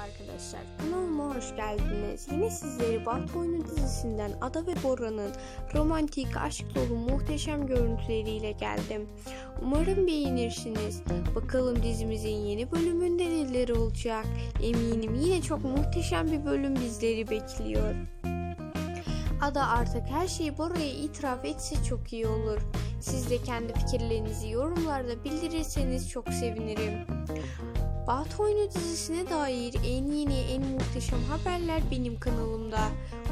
arkadaşlar, kanalıma hoş geldiniz. Yine sizleri Bat Oyunu dizisinden Ada ve Bora'nın romantik, aşk dolu muhteşem görüntüleriyle geldim. Umarım beğenirsiniz. Bakalım dizimizin yeni bölümünde neler olacak. Eminim yine çok muhteşem bir bölüm bizleri bekliyor. Ada artık her şeyi Bora'ya itiraf etse çok iyi olur. Siz de kendi fikirlerinizi yorumlarda bildirirseniz çok sevinirim. Bat Oyunu dizisine dair en yeni en muhteşem haberler benim kanalımda.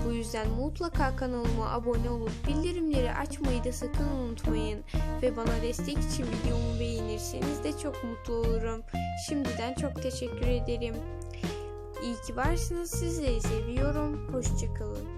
Bu yüzden mutlaka kanalıma abone olup bildirimleri açmayı da sakın unutmayın. Ve bana destek için videomu beğenirseniz de çok mutlu olurum. Şimdiden çok teşekkür ederim. İyi ki varsınız. Sizleri seviyorum. Hoşçakalın.